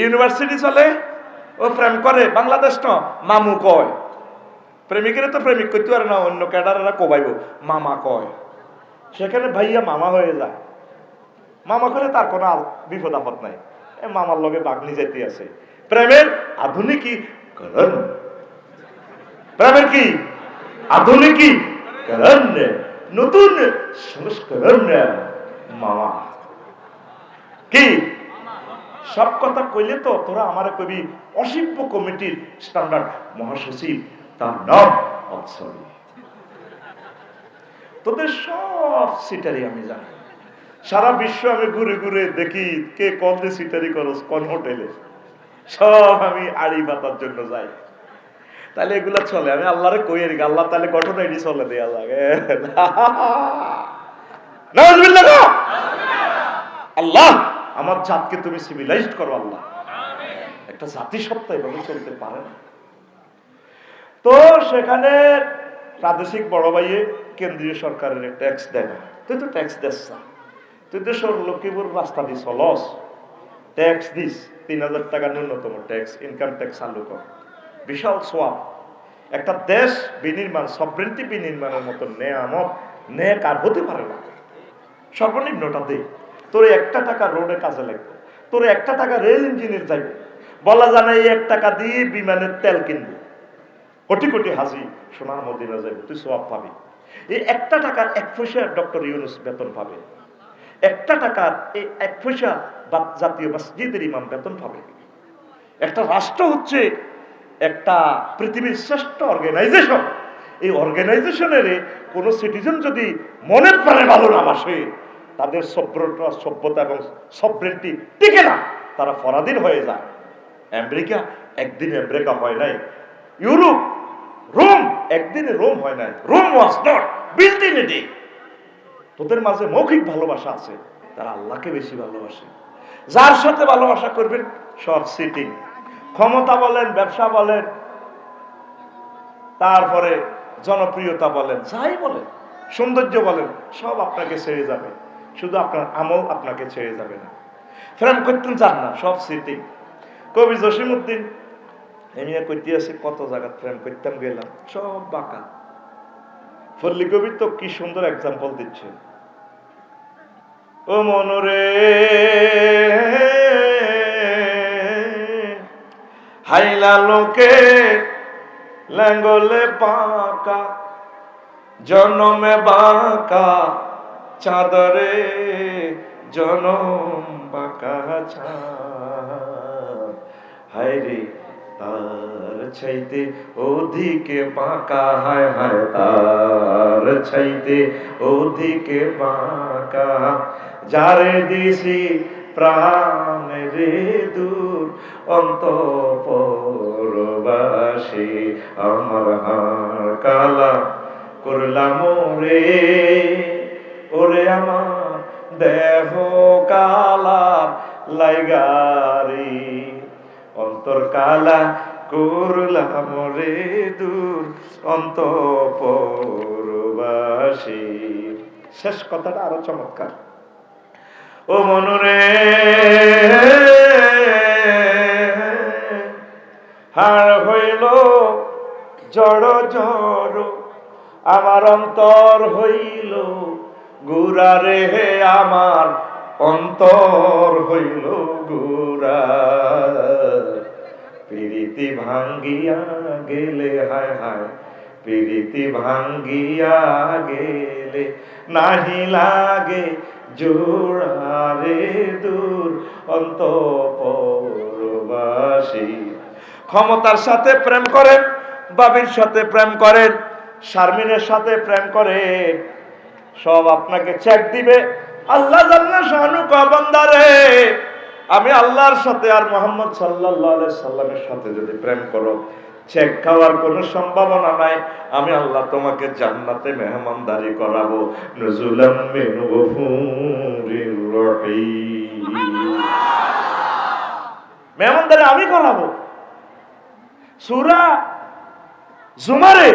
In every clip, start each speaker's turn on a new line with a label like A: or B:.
A: University চলে, ও প্রেম করে, বাংলাদেশ ন, মামু কয়। প্রেমিকের তো প্রেমিক করতে পারে না, অন্য ক্যাডারেরা কোবাইব, মামা কয়। সেখানে ভাইয়া মামা হয়ে যায়। মামা করে তার কোনো বিপদ আপদ নাই। এ মামার লগে বাগনি যাইতে আছে। প্রেমের আধুনিকীকরণ প্রেমের কি? আধুনিকীকরণ নতুন সংস্করণ মামা। কি? সব কথা কইলে তো তোরা আমার কবি অসিব্য কমিটির স্ট্যান্ডার্ড মহাসচিব। তার নাম অপসরি তোদের সব সিটারি আমি জানি। সারা বিশ্ব আমি ঘুরে ঘুরে দেখি কে কল দিয়ে সিটারি করস, কোন হোটেলে। সব আমি আড়ি পাতার জন্য যাই। তাহলে এগুলা চলে, আমি আল্লাহরে কই আর আল্লাহ তাহলে ঘটনা এটি চলে দেয়া লাগে। আল্লাহ। আমার জাতকে তুমি সিভিলাইজড করো আল্লাহ। একটা জাতিসত্তা এভাবে চলতে পারে না। তো সেখানে প্রাদেশিক বড় ভাইয়ে কেন্দ্রীয় সরকারের ট্যাক্স দেয় না। তুই তো ট্যাক্স দিস না। তুই তো সর লক্ষ্মীপুর রাস্তা দিস লস ট্যাক্স দিস, তিন হাজার টাকা ন্যূনতম ট্যাক্স ইনকাম ট্যাক্স চালু কর। বিশাল সোয়াব। একটা দেশ বিনির্মাণ সবরেন্টি বিনির্মাণের মতো নেয়ামত নেক আর হতে পারে না। সর্বনিম্নটা দে। তোর একটা টাকা রোডে কাজে লাগবে। তোর একটা টাকা রেল ইঞ্জিনের যাইবে। বলা জানে এই এক টাকা দিয়ে বিমানের তেল কিনবে। কোটি কোটি হাজি সোনার মদিনা যাবে তুই সব পাবি। এই একটা টাকার এক পয়সা ডক্টর ইউনুস বেতন পাবে। একটা টাকার এই এক পয়সা জাতীয় মসজিদের ইমাম বেতন পাবে। একটা রাষ্ট্র হচ্ছে একটা পৃথিবীর শ্রেষ্ঠ অর্গানাইজেশন এই অর্গানাইজেশনের কোনো সিটিজেন যদি মনের প্রাণে ভালো না বাসে তাদের সভ্যতা সভ্যতা এবং সভ্রেন্টি টিকে না। তারা পরাধীন হয়ে যায়। আমেরিকা একদিন আমেরিকা হয় নাই। ইউরোপ, রোম একদিনে রোম হয় নাই। Rome was not build in a তোদের মাঝে মৌখিক ভালোবাসা আছে। তারা আল্লাহকে বেশি ভালোবাসে। যার সাথে ভালোবাসা করবেন, সব সিটিং ক্ষমতা বলেন, ব্যবসা বলেন, তারপরে জনপ্রিয়তা বলেন, যাই বলেন, সৌন্দর্য বলেন, সব আপনাকে ছেড়ে যাবে। শুধু আপনার আমল আপনাকে ছেড়ে যাবে না। ফ্রেম করতেন চান না, সব সিটিং কবি জসিমুদ্দিন এমিয়া করতে আছে, কত জায়গা প্রেম করতাম, গেলাম, সব বাঁকা। ফল্লি কবি তো কি সুন্দর এক্সাম্পল দিচ্ছে। ও মনরে, হাইলা লোকে ল্যাঙ্গলে বাঁকা, জনমে বাঁকা চাঁদরে জনম বাঁকা চাঁদ। হায়রে তার ছাইতে ওদিকে বাঁকা, হায় হায়, তার ছাইতে ওদিকে বাঁকা। যারে দিছি প্রাণ রে দূর, অন্তপরবাসী আমার হাড় কালা করলাম রে। ওরে আমার দেহ কালার লাইগারি অন্তর কালা করলাম রে দূর, অন্তপরবাসী। শেষ কথাটা আরও চমৎকার। ও মনুরে, হাড় হইল জড় জড়, আমার অন্তর হইল গুরারে হে আমার অন্তর হইল গুরা প্রীতি ভাঙ্গিয়া গেলে, হায় হায়, প্রীতি ভাঙ্গিয়া গেলে নাহি লাগে জোড়ারে দূর অন্তপরবাসী। ক্ষমতার সাথে প্রেম করেন, বাবির সাথে প্রেম করেন, শারমিনের সাথে প্রেম করেন সব আপনাকে চেক দিবে। আল্লাহ আমি আল্লাহর সাথে আর মোহাম্মদ সাল্লামের সাথে যদি প্রেম করো চেক খাওয়ার কোনো সম্ভাবনা নাই। আমি আল্লাহ তোমাকে জান্নাতে মেহমানদারি করাবো। মিন মেহমানদারি আমি করাবো। সুরা জুমারে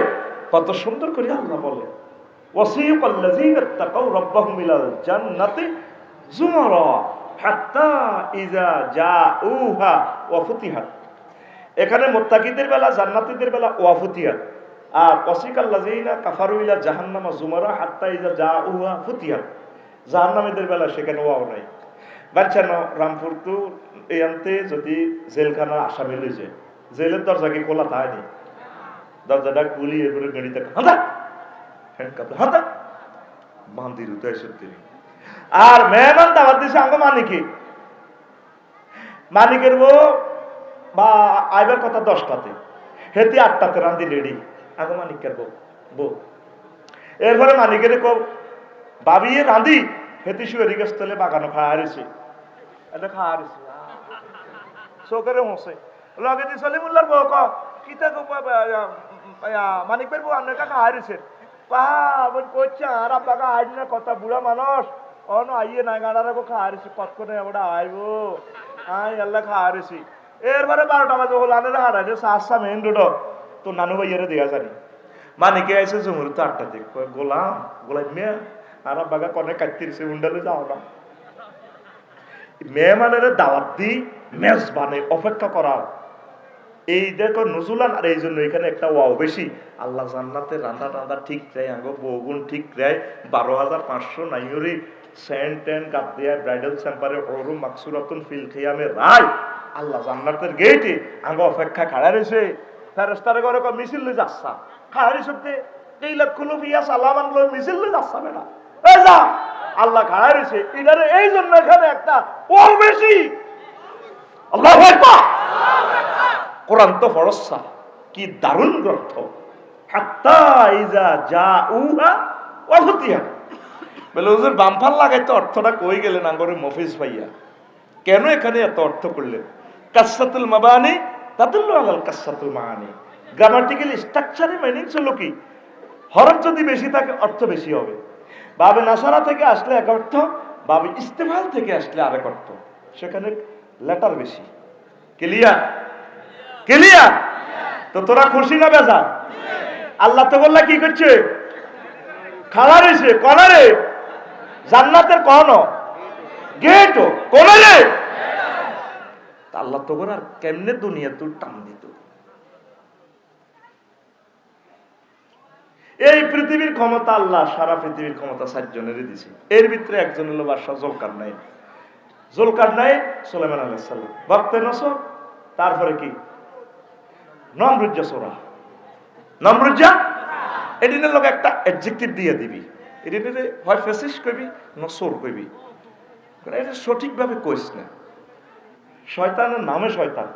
A: কত সুন্দর করে আল্লাহ বলে। ওয়াসিকাল্লাযীনা তাকাউ রাব্বাহুম ইলাল জান্নাতি জুমারা হাত্তা ইজা যা উহা ওয়াফুতিহাত এখানে মোত্তাকিদের বেলা, জান্নাতীদের বেলা ওয়াফুতিয়াত আর অসিকাল্লাজিনা কাফারুইলা জাহান্নামা জুমারা হাত্তা ইজা যা উহা ফুতিয়াত জাহান্নামীদের বেলা সেখানে ওয়াও নাই। বাচ্চান রামপুর তো এই আনতে যদি জেলখানা আসামি লইছে, জেলের দরজা কি খোলা থায়নি দরজাটা খুলি, এরপরে গাড়িতে হাঁদা সত্যি আর মেহমান দিছে মানিকি। মানিকের বউ, বা আইবার কথা দশটাতে। হেতি আটটাতে রান্ধি রেডি। আঙ্গ মানিকের বউ বউ। এরপরে মানিকের কো বাবিয়ে রান্ধি হেতি শুয়ে গেস্তলে বাগানো খাওয়া হারিছে এটা খাওয়া হারিছে চোখেরে হোসে। লগে দি সলিমুল্লার বউ কিতা মানিক বের বউ আপনার কাকা হারিছে পাবন কইছে আর আপনাকে আইন না কথা, বুড়া মানুষ। অন আইয়ে না গাড়ারে গো খাওয়া হারিছে কতক্ষণে আমরা আইবো। আই আল্লাহ খাওয়া হারিছি এরপরে বারোটা বাজে হলো আনে হারাইছে সাতটা মেন রোড তো নানু ভাইয়ারে দেখা জানি মানিকে আইসে জমুর তো আটটাতে কয়, গোলাম গোলাম মেয়ে, আর বাগা কনে কাটতিরছে উন্ডালে যাও না। মেহমানের দাওয়াত দি, মেজবানে অপেক্ষা করা এই দেখো নজুলান, আর এই জন্য এখানে একটা ওয়াও বেশি। আল্লাহ জান্নাতে রান্না টান্না ঠিক দেয়, আঙ্গ বৌগুন ঠিক দেয়। বারো হাজার পাঁচশো নাইয়রি সেন্ট টেন কাপ দেয় ব্রাইডাল স্যাম্পারে হরু মাকসুরাতুন ফিল খেয়ামে রায়। আল্লাহ জান্নাতের গেটে আঙ্গ অপেক্ষা খাড়া রয়েছে। ফেরেস্তারে ঘরে কয়, মিছিল লই যাচ্ছা খাড়া রয়েছে এই লক্ষ লুফিয়া সালাম আনলো, মিছিল লই যাচ্ছা বেটা। এই যা। আল্লাহ খাড়া রয়েছে। এই জন্য এখানে একটা ওর বেশি। আল্লাহ আকবার। কোরআন তো ফরসা কি দারুণ গ্রন্থ। বলে, হুজুর, বামফাল লাগাইতে অর্থটা কই গেলেন আঙ্গরে মফিজ ভাইয়া? কেন এখানে এত অর্থ করলেন? কাসাতুল মাবানি তাদুল্লু আলাল কাসাতুল মানি গ্রামাটিক্যাল স্ট্রাকচারে মিনিং হলো কি? হরফ যদি বেশি থাকে, অর্থ বেশি হবে। বাবে নাসারা থেকে আসলে এক অর্থ, বাবে ইস্তেফাল থেকে আসলে আরেক অর্থ। সেখানে লেটার বেশি। ক্লিয়ার ক্লিয়ার তো তোরা খুশি না বেজা আল্লাহ তো বললা, কি করছে? খাড়া রয়েছে কনারে জান্নাতের কন গেট কনারে আল্লাহ তো আর কেমনে দুনিয়া তোর টান দিত? এই পৃথিবীর ক্ষমতা আল্লাহ, সারা পৃথিবীর ক্ষমতা সাতজনেরই দিছে। এর ভিতরে একজন হলো বাদশাহ জলকার নাই জলকার নাই সোলেমান আলাইসাল্লাম ভক্তে নসর, তারপরে কি? নমরুজ্জা সোরা নমরুজ্জা? এদিনের লোক একটা অ্যাডজেক্টিভ দিয়ে দিবি। এদিনের হয় ফেসিস কইবি, নসর কারণ এটা সঠিকভাবে কইস না। শয়তানের নামে শয়তান।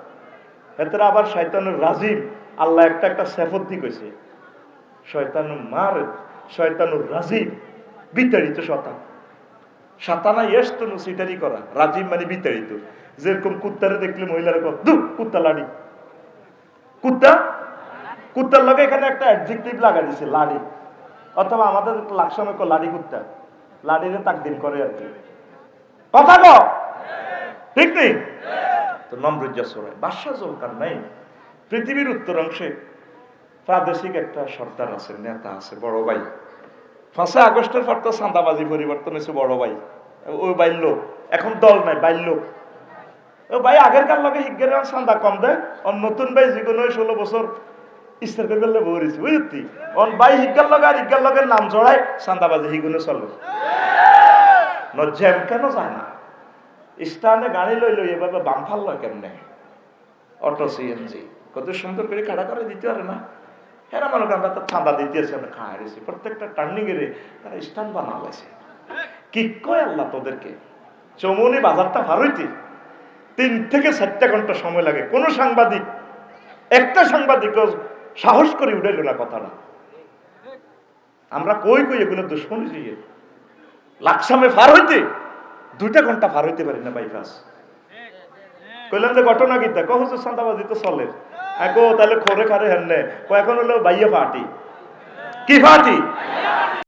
A: এতে আবার শয়তানের রাজিম। আল্লাহ একটা একটা সেফতি কইছে। শয়তানু মার, শয়তানুর রাজিম। বিতাড়িত শতান সাতানা ইয়েস তো সিটারি করা। রাজিম মানে বিতাড়িত। যেরকম কুত্তারে দেখলে মহিলারা কর দু কুত্তা লাড়ি। কুত্তা? কুত্তার লগে এখানে একটা অ্যাডজেক্টিভ লাগা দিছে, লাড়ি। অথবা আমাদের লাকসামে লাড়ি কুত্তা। লাড়িরে তাকদিন করে আর কি। কথা কো? ঠিক নেই? তো নম্রজ্জা সরাই বাদশাহ জলকার নাই? পৃথিবীর উত্তর অংশে প্রাদেশিক একটা সর্দার আছে, নেতা আছে, বড় ভাই। পাঁচই আগস্টের পর তো চাঁদাবাজি পরিবর্তন হয়েছে, বড় ভাই। ওই বাইর লোক, এখন দল নাই ও ভাই আগের কার লগে হিগের চাঁদা কম দেয় অন নতুন ভাই যিকোনো ষোলো বছর ইস্তার করে ফেললে বহরিছি বুঝতি অন ভাই হিগার লগে আর হিগার লগের নাম জড়াই চাঁদাবাজি হিগুনে চলে। ন জ্যাম কেন যায় না? স্টানে গাড়ি লই লই এভাবে বামফাল লয় কেমনে? অটো সিএনজি কত সুন্দর করে কাটা করে দিতে পারে না? এরা মনে করেন তো চাঁদা দিতে আছে আমরা খাওয়া গেছি প্রত্যেকটা টার্নিং এর তারা স্টান বানা গেছে কি কয় আল্লাহ তোদেরকে? চৌমনি বাজারটা ভার হইতে। তিন থেকে চারটা ঘণ্টা সময় লাগে। কোন সাংবাদিক, একটা সাংবাদিক সাহস করে উঠে না কথাটা। আমরা কই কই এগুলো দুশ্মনী লাকসামে ফার হইতে দুইটা ঘণ্টা ফার হইতে পারি না বাইপাস কইলাম যে ঘটনা গীতা কহ হুজুর সান্তাবাজি তো চলে। একো তাহলে খোরে খারে হেন কয় এখন হলো বাইয়ে ফাটি। কি ফাটি?